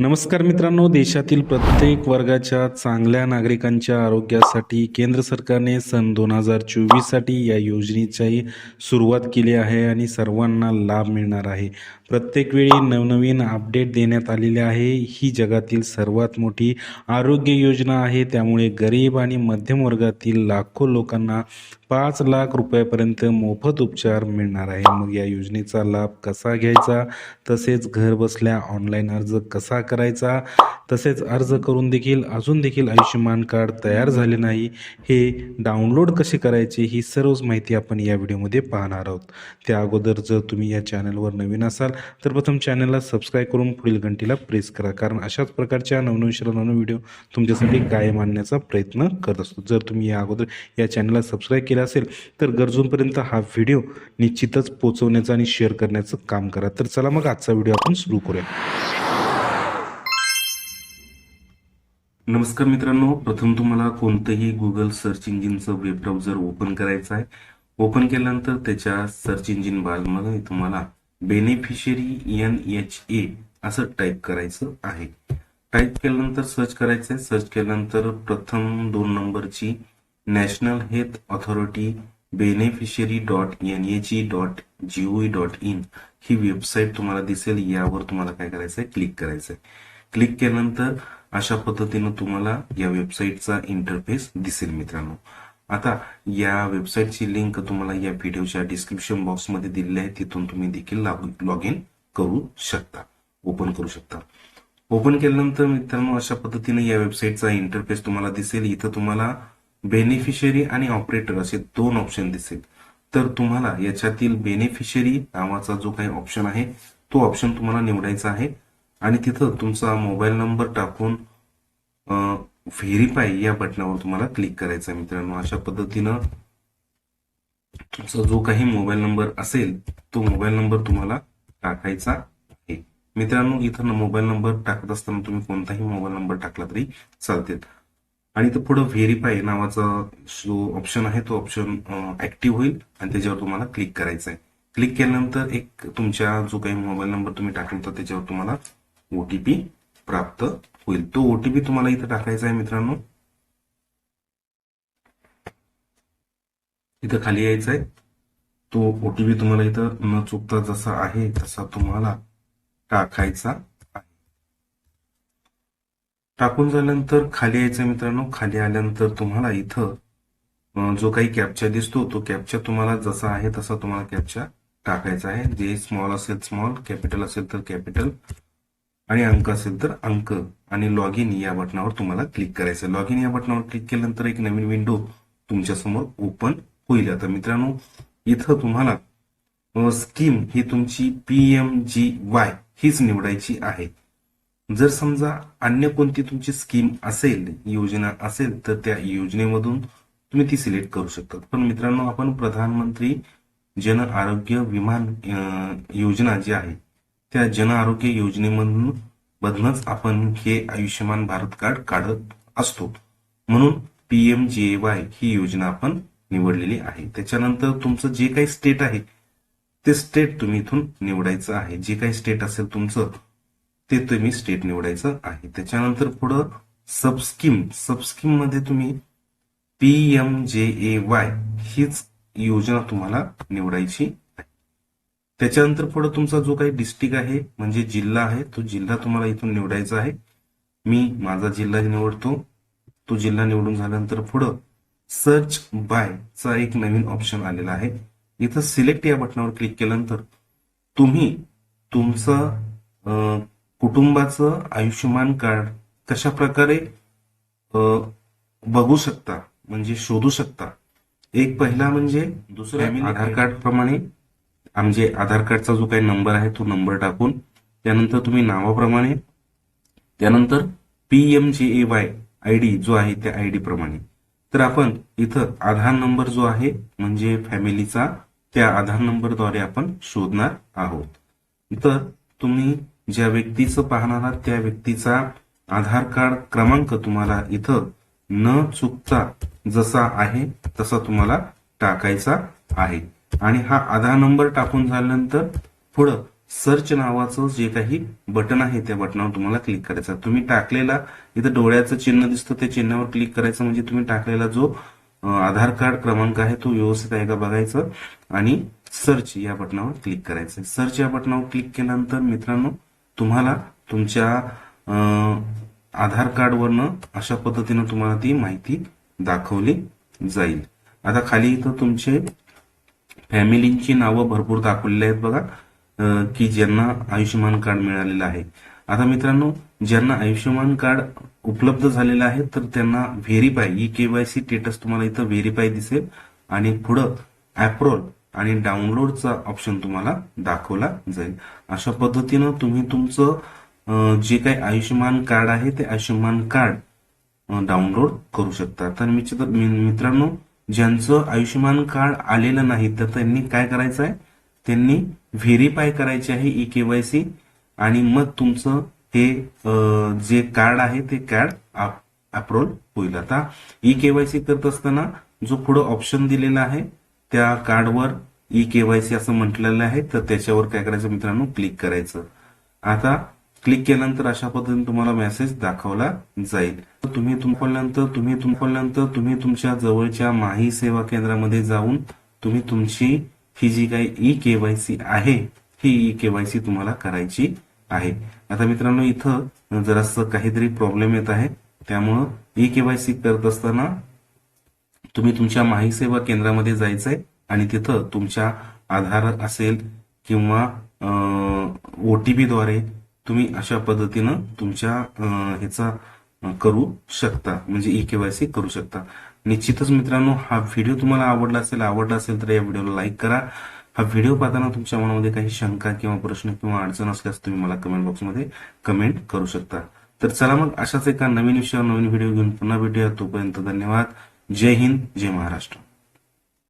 नमस्कार मित्रांनो देशातील प्रत्येक वर्गाच्या चांगल्या नागरिकांच्या आरोग्यासाठी केंद्र सरकारने सन दोन हजार चोवीससाठी या योजनेची सुरुवात केली आहे आणि सर्वांना लाभ मिळणार आहे. प्रत्येक वेळी नवनवीन अपडेट देण्यात आलेले आहे. ही जगातील सर्वात मोठी आरोग्य योजना आहे. त्यामुळे गरीब आणि मध्यम वर्गातील लाखो लोकांना पाच लाख रुपयापर्यंत मोफत उपचार मिळणार आहे. मग या योजनेचा लाभ कसा घ्यायचा? तसेच घर बसल्या ऑनलाईन अर्ज कसा करायचा? तसेच अर्ज करून देखील अजून देखील आयुष्यमान कार्ड तयार झाले नाही. हे डाउनलोड कसे करायचे? ही सर्वच माहिती आपण या व्हिडिओमध्ये पाहणार आहोत. त्या अगोदर जर तुम्ही या चॅनलवर नवीन असाल तर प्रथम चॅनलला सबस्क्राईब करून पुढील घंटीला प्रेस करा. कारण अशाच प्रकारच्या नवनवीन नवनवीन व्हिडिओ तुमच्यासाठी कायम आणण्याचा प्रयत्न करत असतो. जर तुम्ही या अगोदर या चॅनलला सबस्क्राईब केलं असेल तर गरजूंपर्यंत हा व्हिडिओ निश्चितच पोचवण्याचं आणि शेअर करण्याचं काम करा. तर चला मग आजचा व्हिडिओ आपण सुरू करूया. नमस्कार मित्रांनो प्रथम तुम्हाला कोणतंही गुगल सर्च इंजिनचं वेब ब्राउझर ओपन करायचं आहे. ओपन केल्यानंतर त्याच्या सर्च इंजिन बारमध्ये तुम्हाला बेनिफिशियरी एन एच ए असं टाईप करायचं आहे. टाईप केल्यानंतर सर्च करायचं आहे. सर्च केल्यानंतर प्रथम दोन नंबरची national health authority beneficiary dot N A G dot G O V dot in he website तुम्हाला दिसेल. यावर तुम्हाला काय करायचं आहे क्लिक करायचं आहे क्लिक केल्यानंतर अशा पद्धतीनं तुम्हाला या वेबसाईटचा इंटरफेस दिसेल मित्रांनो. आता या वेबसाईटची लिंक तुम्हाला या व्हिडिओच्या डिस्क्रिप्शन बॉक्समध्ये दिलेली आहे. तिथून तुम्ही देखील लॉग इन करू शकता. ओपन करू शकता. ओपन केल्यानंतर मित्रांनो अशा पद्धतीने या वेबसाईटचा इंटरफेस तुम्हाला दिसेल. इथं तुम्हाला बेनिफिशियरी आणि ऑपरेटर असे दोन ऑप्शन दिसेल तर तुम्हाला याच्यातील बेनिफिशियरी नावाचा जो काही ऑप्शन आहे तो ऑप्शन तुम्हाला निवडायचा आहे. आणि तिथं तुमचा मोबाईल नंबर टाकून व्हेरीफाय या बटनावर तुम्हाला क्लिक करायचं आहे मित्रांनो. अशा पद्धतीनं तुमचा जो काही मोबाईल नंबर असेल तो मोबाईल नंबर तुम्हाला टाकायचा आहे. मित्रांनो इथं मोबाईल नंबर टाकत असताना तुम्ही कोणताही मोबाईल नंबर टाकला तरी चालतील. आणि इथं पुढं व्हेरीफाय नावाचा जो ऑप्शन आहे तो ऑप्शन ऍक्टिव्ह होईल आणि त्याच्यावर तुम्हाला क्लिक करायचं आहे क्लिक केल्यानंतर एक तुमच्या जो काही मोबाईल नंबर तुम्ही टाकला होता त्याच्यावर तुम्हाला ओटीपी प्राप्त होईल. तो ओटीपी तुम्हाला इथं टाकायचा आहे मित्रांनो. इथं खाली यायचा आहे. तो ओटीपी तुम्हाला इथं न चुकता जसा आहे तसा तुम्हाला टाकायचा. टाकून झाल्यानंतर खाली यायचं मित्रांनो खाली आल्यानंतर तुम्हाला इथं जो काही कॅप्चा दिसतो तो कॅप्चा तुम्हाला जसा आहे तसा तुम्हाला कॅप्चा टाकायचा आहे. जे स्मॉल असेल स्मॉल कॅपिटल असेल तर कॅपिटल आणि अंक असेल तर अंक. आणि लॉग इन या बटनावर तुम्हाला क्लिक करायचं लॉग इन या बटनावर क्लिक केल्यानंतर एक नवीन विंडो तुमच्यासमोर ओपन होईल. आता मित्रांनो इथं तुम्हाला स्कीम ही तुमची पी एम जी वाय हीच निवडायची आहे. जर समजा अन्य कोणती तुमची स्कीम असेल योजना असेल तर त्या योजनेमधून तुम्ही ती सिलेक्ट करू शकता पण मित्रांनो आपण प्रधानमंत्री जन आरोग्य विमान योजना जी आहे त्या जन आरोग्य योजनेमधून मधनच आपण हे आयुष्यमान भारत कार्ड काढत असतो. म्हणून पी एम जे वाय ही योजना आपण निवडलेली आहे. त्याच्यानंतर तुमचं जे काही स्टेट आहे ते स्टेट तुम्ही इथून निवडायचं आहे. जे काही स्टेट असेल तुमचं ते तुम्ही स्टेट निवडायचं आहे. त्याच्यानंतर पुढं सबस्कीम सबस्कीममध्ये तुम्ही पी एम जे ए वाय हीच योजना तुम्हाला निवडायची आहे. त्याच्यानंतर पुढे तुमचा जो काही डिस्ट्रिक्ट आहे म्हणजे जिल्हा आहे तो जिल्हा तुम्हाला इथून निवडायचा आहे. मी माझा जिल्हा निवडतो. तो जिल्हा निवडून झाल्यानंतर पुढं सर्च बाय चा एक नवीन ऑप्शन आलेला आहे. इथं सिलेक्ट या बटनावर क्लिक केल्यानंतर तुम्ही तुमचा कुटुंबाचं आयुष्यमान कार्ड कशा प्रकारे बघू शकता म्हणजे शोधू शकता? एक पहिला म्हणजे दुसरं आधार कार्ड प्रमाणे म्हणजे आधार कार्डचा जो काही नंबर आहे तो नंबर टाकून त्यानंतर तुम्ही नावाप्रमाणे त्यानंतर पी एम जे ए वाय आय डी जो आहे त्या आय डी प्रमाणे. तर आपण इथं आधार नंबर जो आहे म्हणजे फॅमिलीचा त्या आधार नंबरद्वारे आपण शोधणार आहोत. तर तुम्ही ज्या व्यक्तीचं पाहणार आहात त्या व्यक्तीचा आधार कार्ड क्रमांक तुम्हाला इथं न चुकता जसा आहे तसा तुम्हाला टाकायचा आहे. आणि हा आधार नंबर टाकून झाल्यानंतर पुढं सर्च नावाचं जे काही बटन आहे त्या बटनावर तुम्हाला क्लिक करायचं. तुम्ही टाकलेला इथं डोळ्याचं चिन्ह दिसतं त्या चिन्हावर क्लिक करायचं म्हणजे तुम्ही टाकलेला जो आधार कार्ड क्रमांक आहे तो व्यवस्थित आहे का बघायचं? आणि सर्च या बटनावर क्लिक करायचं. सर्च या बटनावर क्लिक केल्यानंतर मित्रांनो तुम्हाला तुमच्या आधार कार्डवरनं अशा पद्धतीनं तुम्हाला ती माहिती दाखवली जाईल. आता खाली इथं तुमचे फॅमिलींची नावं भरपूर दाखवलेली आहेत बघा की ज्यांना आयुष्यमान कार्ड मिळालेलं आहे. आता मित्रांनो ज्यांना आयुष्यमान कार्ड उपलब्ध झालेलं आहे तर त्यांना व्हेरीफाय ई केवायसी स्टेटस तुम्हाला इथं व्हेरीफाय दिसेल. आणि पुढं अप्रोल आणि डाउनलोडचा ऑप्शन तुम्हाला दाखवला जाईल. अशा पद्धतीनं तुम्ही तुमचं जे काही आयुष्यमान कार्ड आहे ते आयुष्यमान कार्ड डाउनलोड करू शकता. तर मी मी- मित्रांनो ज्यांचं आयुष्यमान कार्ड आलेलं नाही तर त्यांनी काय करायचं आहे? त्यांनी व्हेरीफाय करायचे आहे ई केवायसी आणि मग तुमचं हे जे कार्ड आहे ते कार्ड अप्रोल होईल. आता ई केवायसी करत असताना जो पुढे ऑप्शन दिलेला आहे त्या कार्डवर ई केवायसी असं म्हटलेलं आहे तर त्याच्यावर काय करायचं मित्रांनो? क्लिक करायचं. आता क्लिक केल्यानंतर अशा पद्धतीने तुम्हाला मेसेज दाखवला जाईल. तुम्ही तुंपल्यानंतर तुम्ही तुंपल्यानंतर तुम्ही तुमच्या जवळच्या माही सेवा केंद्रामध्ये जाऊन तुम्ही तुमची ही जी काही ई केवायसी आहे ही ई केवायसी तुम्हाला करायची आहे. आता मित्रांनो इथं जरासं काहीतरी प्रॉब्लेम येत आहे. त्यामुळं ई केवायसी करत असताना तुम्ही तुमच्या माही सेवा केंद्रामध्ये जायचंय. आणि तिथं तुमच्या आधार असेल किंवा ओ टी पी द्वारे तुम्ही अशा पद्धतीनं तुमच्या ह्याचा करू शकता. म्हणजे ई केवायसी करू शकता. निश्चितच मित्रांनो हा व्हिडिओ तुम्हाला आवडला असेल आवडला असेल तर या व्हिडिओला लाईक करा. हा व्हिडिओ पाहताना तुमच्या मनामध्ये काही शंका किंवा प्रश्न किंवा अडचण असल्यास तुम्ही मला कमेंट बॉक्समध्ये कमेंट करू शकता. तर चला मग अशाच एका नवीन विषयावर नवीन व्हिडिओ घेऊन पुन्हा भेटूया. तोपर्यंत धन्यवाद. जय हिंद जय महाराष्ट्र.